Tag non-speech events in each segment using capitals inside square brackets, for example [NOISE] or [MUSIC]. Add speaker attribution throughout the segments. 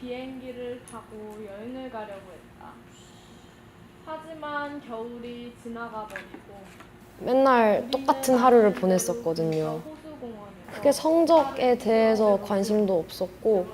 Speaker 1: 비행기를 타고 여행을 가려고 했다. 하지만 겨울이 지나가 버리고
Speaker 2: 맨날 똑같은 하루를 보냈었거든요. 크게 성적에 대해서 관심도 없었고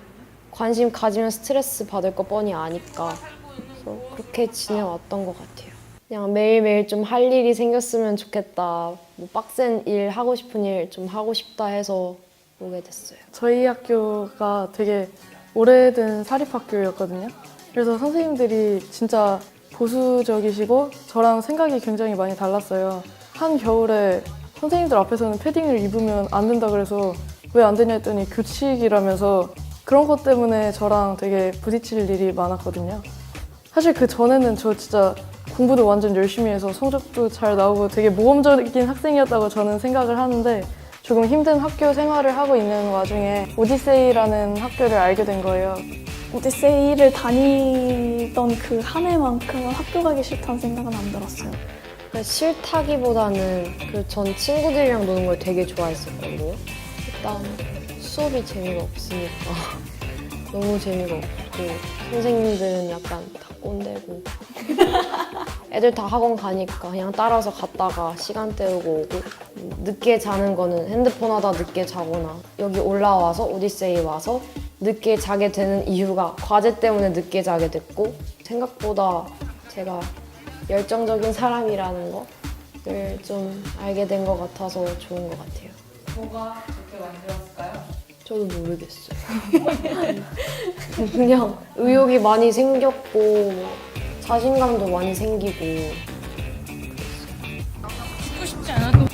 Speaker 2: 관심 가지면 스트레스 받을 거 뻔히 아니까 그래서 그렇게 지내왔던 것 같아요. 그냥 매일매일 좀 할 일이 생겼으면 좋겠다. 뭐 빡센 일 하고 싶은 일 좀 하고 싶다 해서 오게 됐어요.
Speaker 3: 저희 학교가 되게 오래된 사립학교였거든요. 그래서 선생님들이 진짜 보수적이시고 저랑 생각이 굉장히 많이 달랐어요. 한 겨울에 선생님들 앞에서는 패딩을 입으면 안 된다 그래서 왜 안 되냐 했더니 규칙이라면서 그런 것 때문에 저랑 되게 부딪힐 일이 많았거든요. 사실 그 전에는 저 진짜 공부도 완전 열심히 해서 성적도 잘 나오고 되게 모범적인 학생이었다고 저는 생각을 하는데 조금 힘든 학교 생활을 하고 있는 와중에 오디세이라는 학교를 알게 된 거예요.
Speaker 4: 오디세이를 다니던 그 한 해만큼은 학교 가기 싫다는 생각은 안 들었어요.
Speaker 2: 그러니까 싫다기보다는 그 전 친구들이랑 노는 걸 되게 좋아했었거든요. 일단 수업이 재미가 없으니까 [LAUGHS] 너무 재미가 없고 선생님들은 약간 다 꼰대고 애들 다 학원 가니까 그냥 따라서 갔다가 시간 때우고 오고 늦게 자는 거는 핸드폰 하다 늦게 자거나 여기 올라와서 오디세이 와서 늦게 자게 되는 이유가 과제 때문에 늦게 자게 됐고 생각보다 제가 열정적인 사람이라는 거를 좀 알게 된 것 같아서 좋은 것 같아요.
Speaker 5: 뭐가 좋게 만들었을까요?
Speaker 2: 저도 모르겠어요. [LAUGHS] 그냥 의욕이 많이 생겼고 자신감도 많이 생기고.
Speaker 5: 듣고 싶지 않아도.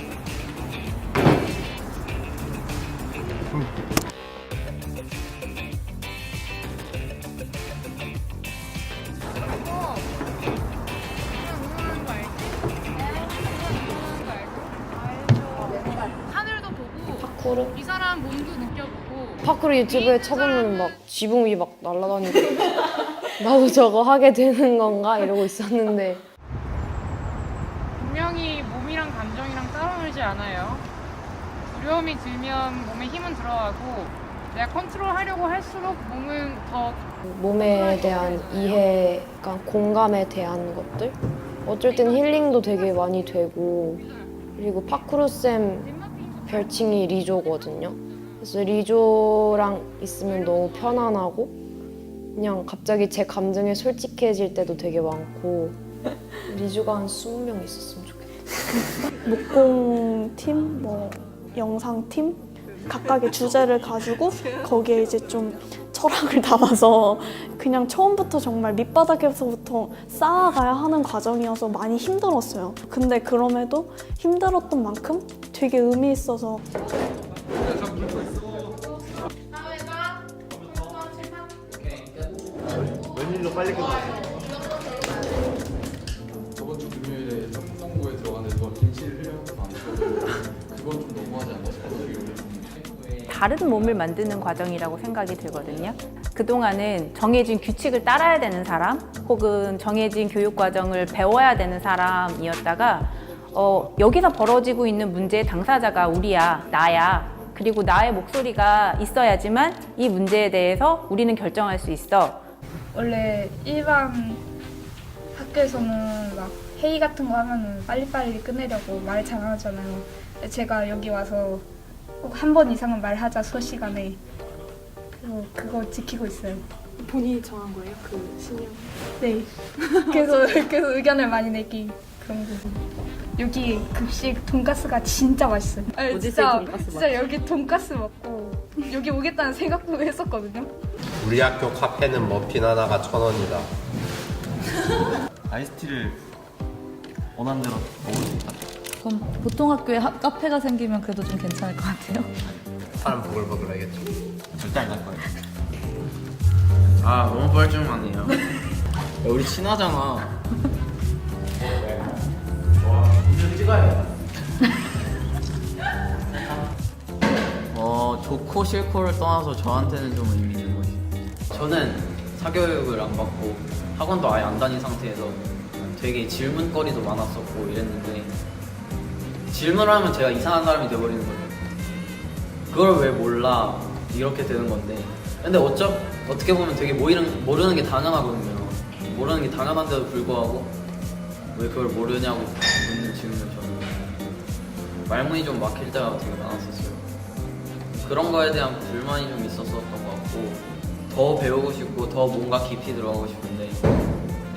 Speaker 5: 하늘도 보고
Speaker 2: 파쿠르?
Speaker 5: 이 사람 몸도 느껴보고
Speaker 2: 파쿠르 유튜브에 쳐보면 막 지붕 위막 날아다니고 [LAUGHS] 나도 저거 하게 되는 건가? 이러고 있었는데.
Speaker 5: 분명히 몸이랑 감정이랑 싸우지 않아요. 두려움이 들면 몸에 힘은 들어가고 내가 컨트롤하려고 할수록 몸은 더
Speaker 2: 몸에 대한 이해, 그러니까 공감에 대한 것들? 어쩔 땐 힐링도 되게 많이 되고 그리고 파쿠르 쌤 별칭이 리조거든요. 그래서 리조랑 있으면 너무 편안하고 그냥 갑자기 제 감정에 솔직해질 때도 되게 많고 리조가 한 20명 있었으면 좋겠다.
Speaker 4: 목공 팀, 뭐 영상 팀 각각의 주제를 가지고 거기에 이제 좀 철학을 담아서 그냥 처음부터 정말 밑바닥에서부터 쌓아가야 하는 과정이어서 많이 힘들었어요. 근데 그럼에도 힘들었던 만큼 되게 의미 있어서
Speaker 6: 일로 빨리 끝나?
Speaker 7: 저번 주 금요일에 협동공고에 들어갔는데 누가 김치를 흘려서 안 먹고 그건 좀 너무하지 않나 싶어서
Speaker 8: 다른 몸을 만드는 과정이라고 생각이 들거든요. 그동안은 정해진 규칙을 따라야 되는 사람 혹은 정해진 교육 과정을 배워야 되는 사람이었다가 어, 여기서 벌어지고 있는 문제의 당사자가 우리야, 나야. 그리고 나의 목소리가 있어야지만 이 문제에 대해서 우리는 결정할 수 있어.
Speaker 9: 원래 일반 학교에서는 막 회의 같은 거 하면은 빨리빨리 끝내려고 말 잘하잖아요. 제가 여기 와서 꼭 한 번 이상은 말하자 수업 시간에 그리고 그거 지키고 있어요.
Speaker 4: 본인이 정한 거예요? 그 신념?
Speaker 9: 네. [LAUGHS] 그래서 그래서 의견을 많이 내기 그런 거. 여기 급식 돈가스가 진짜 맛있어요. 아니, 진짜 진짜 여기 돈가스 먹고 여기 오겠다는 생각도 했었거든요.
Speaker 6: 우리 학교 카페는 머핀 하나가 천 원이다.
Speaker 10: 아이스티를 원하는 대로 먹을 수 있다.
Speaker 11: 그럼 보통 학교에 하- 카페가 생기면 그래도 좀 괜찮을 것 같아요.
Speaker 6: 사람 버글버글하겠죠.
Speaker 10: 절대 안 갈 거예요.
Speaker 12: 아 너무 뻘쭘하네요. 야, 우리 친하잖아. 어 좋고 싫고를 떠나서 저한테는 좀 의미 있는 거지.
Speaker 13: 저는 사교육을 안 받고 학원도 아예 안 다닌 상태에서 되게 질문거리도 많았었고 이랬는데 질문을 하면 제가 이상한 사람이 돼버리는 거죠. 그걸 왜 몰라? 이렇게 되는 건데 근데 어쩌 어떻게 보면 되게 모르는 모르는 게 당연하거든요. 모르는 게 당연한데도 불구하고 왜 그걸 모르냐고 묻는 질문을 저는 말문이 좀 막힐 때가 되게 많았었어요. 그런 거에 대한 불만이 좀 있었었던 것 같고 더 배우고 싶고 더 뭔가 깊이 들어가고 싶은데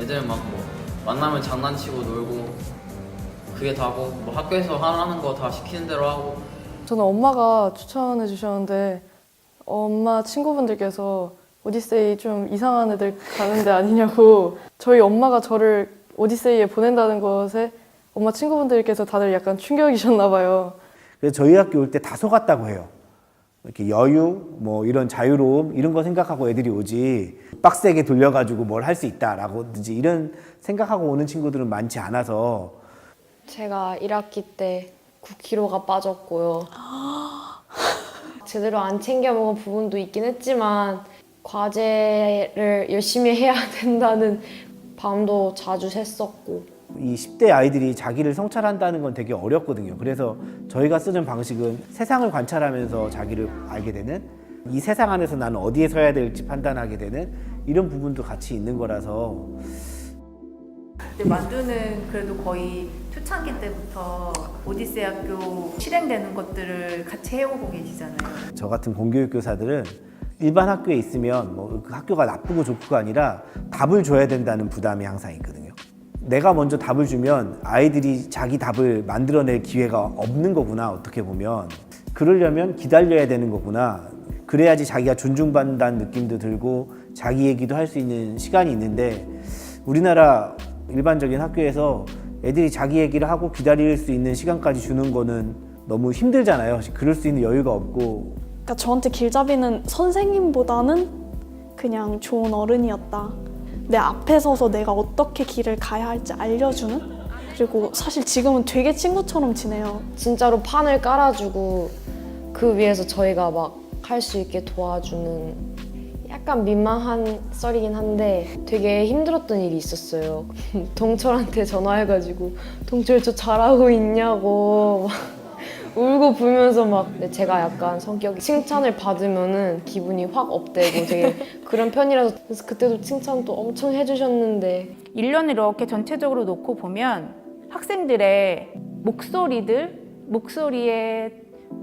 Speaker 13: 애들 막 뭐 만나면 장난치고 놀고 그게 다고 뭐 학교에서 하라는 거 다 시키는 대로 하고
Speaker 3: 저는 엄마가 추천해 주셨는데 엄마 친구분들께서 오디세이 좀 이상한 애들 가는 데 아니냐고 저희 엄마가 저를 오디세이에 보낸다는 것에 엄마 친구분들께서 다들 약간 충격이셨나 봐요.
Speaker 14: 그래서 저희 학교 올 때다 속았다고 해요. 이렇게 여유, 뭐 이런 자유로움 이런 거 생각하고 애들이 오지 빡세게 돌려가지고 뭘 할 수 있다라고든지 이런 생각하고 오는 친구들은 많지 않아서
Speaker 2: 제가 1학기 때 9kg가 빠졌고요. 제대로 안 챙겨 먹은 부분도 있긴 했지만 과제를 열심히 해야 [LAUGHS] 된다는 밤도 자주 샜었고
Speaker 14: 이 10대 아이들이 자기를 성찰한다는 건 되게 어렵거든요. 그래서 저희가 쓰는 방식은 세상을 관찰하면서 자기를 알게 되는 이 세상 안에서 나는 어디에 서야 될지 판단하게 되는 이런 부분도 같이 있는 거라서
Speaker 8: 근데 만두는 그래도 거의 초창기 때부터 오디세이 학교 실행되는 것들을 같이 해오고 계시잖아요.
Speaker 14: 저 같은 공교육 교사들은 일반 학교에 있으면 뭐 그 학교가 나쁘고 좋고가 아니라 답을 줘야 된다는 부담이 항상 있거든요. 내가 먼저 답을 주면 아이들이 자기 답을 만들어낼 기회가 없는 거구나 어떻게 보면 그러려면 기다려야 되는 거구나 그래야지 자기가 존중받는다는 느낌도 들고 자기 얘기도 할 수 있는 시간이 있는데 우리나라 일반적인 학교에서 애들이 자기 얘기를 하고 기다릴 수 있는 시간까지 주는 거는 너무 힘들잖아요. 그럴 수 있는 여유가 없고
Speaker 4: 그러니까 저한테 길잡이는 선생님보다는 그냥 좋은 어른이었다. 내 앞에 서서 내가 어떻게 길을 가야 할지 알려주는? 그리고 사실 지금은 되게 친구처럼 지내요.
Speaker 2: 진짜로 판을 깔아주고 그 위에서 저희가 막 할 수 있게 도와주는 약간 민망한 썰이긴 한데 되게 힘들었던 일이 있었어요. [LAUGHS] 동철한테 전화해가지고 동철 저 잘하고 있냐고 막 울고 불면서 막 근데 제가 약간 성격이 칭찬을 받으면은 기분이 확 업되고 되게 [LAUGHS] 그런 편이라서 그래서 그때도 칭찬도 엄청 해주셨는데
Speaker 8: 1년을 이렇게 전체적으로 놓고 보면 학생들의 목소리들, 목소리의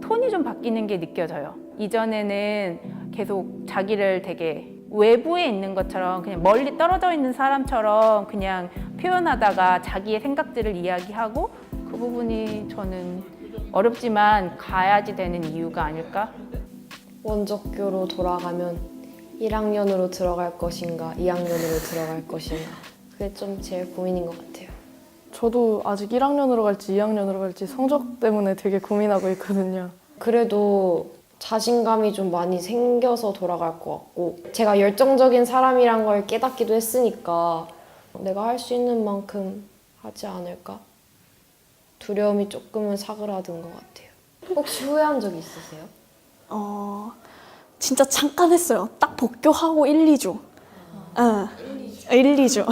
Speaker 8: 톤이 좀 바뀌는 게 느껴져요. 이전에는 계속 자기를 되게 외부에 있는 것처럼 그냥 멀리 떨어져 있는 사람처럼 그냥 표현하다가 자기의 생각들을 이야기하고 그 부분이 저는 어렵지만 가야지 되는 이유가 아닐까?
Speaker 2: 원적교로 돌아가면 1학년으로 들어갈 것인가 2학년으로 들어갈 것인가 그게 좀 제일 고민인 것 같아요.
Speaker 3: 저도 아직 1학년으로 갈지 2학년으로 갈지 성적 때문에 되게 고민하고 있거든요.
Speaker 2: 그래도 자신감이 좀 많이 생겨서 돌아갈 것 같고 제가 열정적인 사람이란 걸 깨닫기도 했으니까 내가 할 수 있는 만큼 하지 않을까? 두려움이 조금은 사그라든 것 같아요. 혹시 후회한 적 있으세요?
Speaker 4: 어, 진짜 잠깐 했어요. 딱 복교하고 1, 2주. 응. 1, 2주.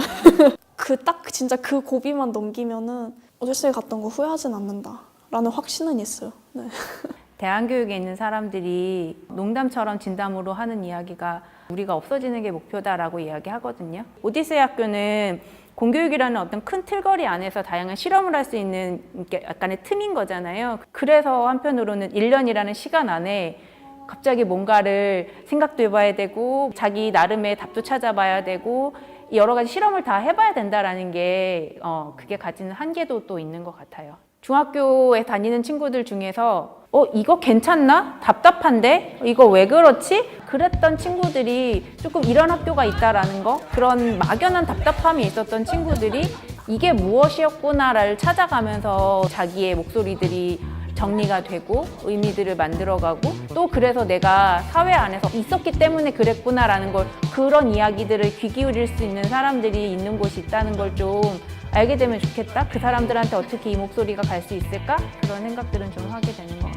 Speaker 4: 그 딱 진짜 그 고비만 넘기면은 오디세이 갔던 거 후회하진 않는다. 라는 확신은 있어요. 네. [LAUGHS]
Speaker 8: 대안교육에 있는 사람들이 농담처럼 진담으로 하는 이야기가 우리가 없어지는 게 목표다라고 이야기하거든요. 오디세이 학교는 공교육이라는 어떤 큰 틀거리 안에서 다양한 실험을 할 수 있는 이렇게 약간의 틈인 거잖아요. 그래서 한편으로는 1년이라는 시간 안에 갑자기 뭔가를 생각도 해봐야 되고 자기 나름의 답도 찾아봐야 되고 여러 가지 실험을 다 해봐야 된다라는 게 어, 그게 가지는 한계도 또 있는 것 같아요. 중학교에 다니는 친구들 중에서 어 이거 괜찮나? 답답한데? 이거 왜 그렇지? 그랬던 친구들이 조금 이런 학교가 있다라는 거 그런 막연한 답답함이 있었던 친구들이 이게 무엇이었구나를 찾아가면서 자기의 목소리들이 정리가 되고 의미들을 만들어가고 또 그래서 내가 사회 안에서 있었기 때문에 그랬구나라는 걸 그런 이야기들을 귀 기울일 수 있는 사람들이 있는 곳이 있다는 걸좀 알게 되면 좋겠다. 그 사람들한테 어떻게 이 목소리가 갈 수 있을까? 그런 생각들은 좀 하게 되는 것 같아요.